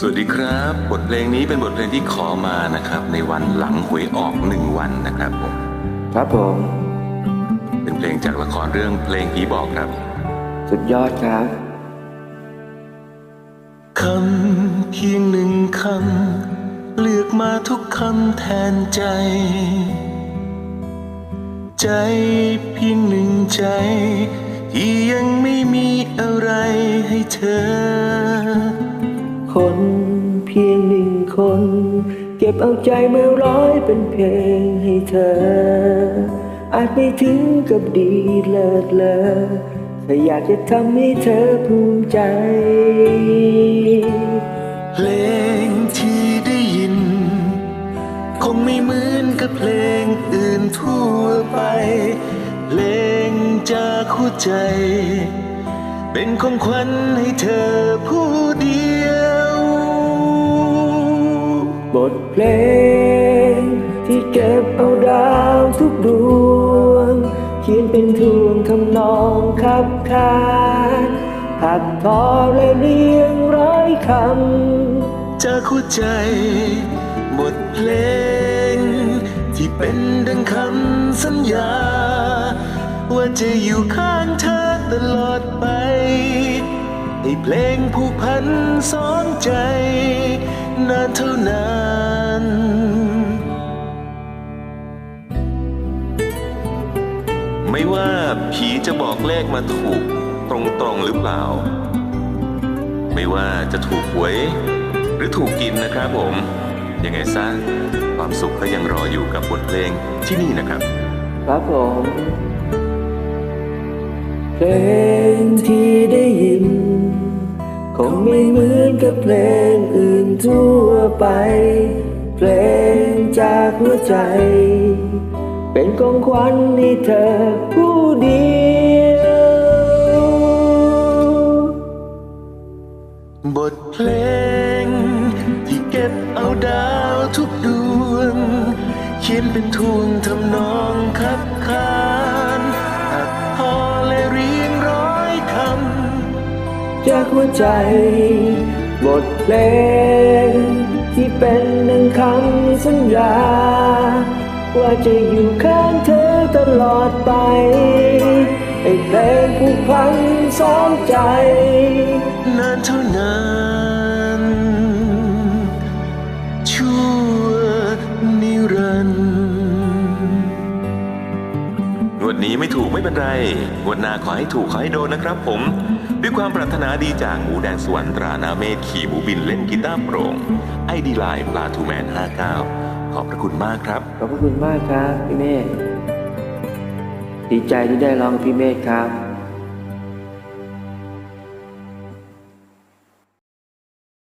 สวัสดีครับ บทเพลงนี้เป็นบทเพลงที่ขอมานะครับ ในวันหลังหวยออกหนึ่งวันนะครับผมครับผม เป็นเพลงจากละครเรื่องเพลงผีบอกครับ สุดยอดครับคำเพียงหนึ่งคำเลือกมาทุกคำแทนใจ ใจเพียงหนึ่งใจ ที่ยังไม่มีอะไรให้เธอ เอาใจมาร้อยเป็นเพลงให้เธอ อาจไม่ถึงกับดีเลิศเลอแต่อยากจะทำให้เธอภูมิใจ เพลงที่ได้ยิน คงไม่เหมือนกับเพลงอื่นทั่วไป เพลงจากหัวใจ เป็นของขวัญให้เธอผู้ ลง ที่เก็บเอาดาวทุกดวง เขียนเป็นทวงทำนองขับขานหักทอและเรียงร้อยคำจากหัวใจบทเพลง ที่เป็นดังคำสัญญา ว่าจะอยู่ข้างเธอตลอดไปให้เพลงผูกพันสองใจ นานเท่านาน ไม่ว่าผีจะบอกเลขมาถูกตรงๆหรือเปล่า ไม่ว่าจะถูกหวย หรือถูกกินนะครับผม ยังไงซะความสุขก็ยังรออยู่กับบทเพลงที่นี่นะครับ ครับผมเพลงที่ได้ยิน คงไม่เหมือนกับเพลงอื่นทั่วไป เพลงจากหัวใจ เป็นของขวัญให้เธอผู้เดียว บทเพลง ที่เก็บเอาดาวทุกดวง เขียนเป็นทวงทำนองคับคานอัดพอและเรียงร้อยคำจากหัวใจ บทเพลง ที่เป็นหนึ่งคำสัญญา ว่าจะอยู่ข้างเธอตลอดไปให้เพลงผูกพันสองใจ นานเท่านานชั่วนิรันดร์งวดนี้ไม่ถูกไม่เป็นไร งวดหน้าขอให้ถูกขอให้โดนนะครับผม ด้วยความปรารถนาดีจากหมูแดงสวรรค์ตรานาเมฆขี่หมูบินเล่นกีตาร์โปร่งไอดีไลน์ปลาทูแมน 59 อบพระคุณมากครับ ขอบพระคุณมากครับ พี่เมฆดีใจที่ได้ร้องพี่เมฆครับ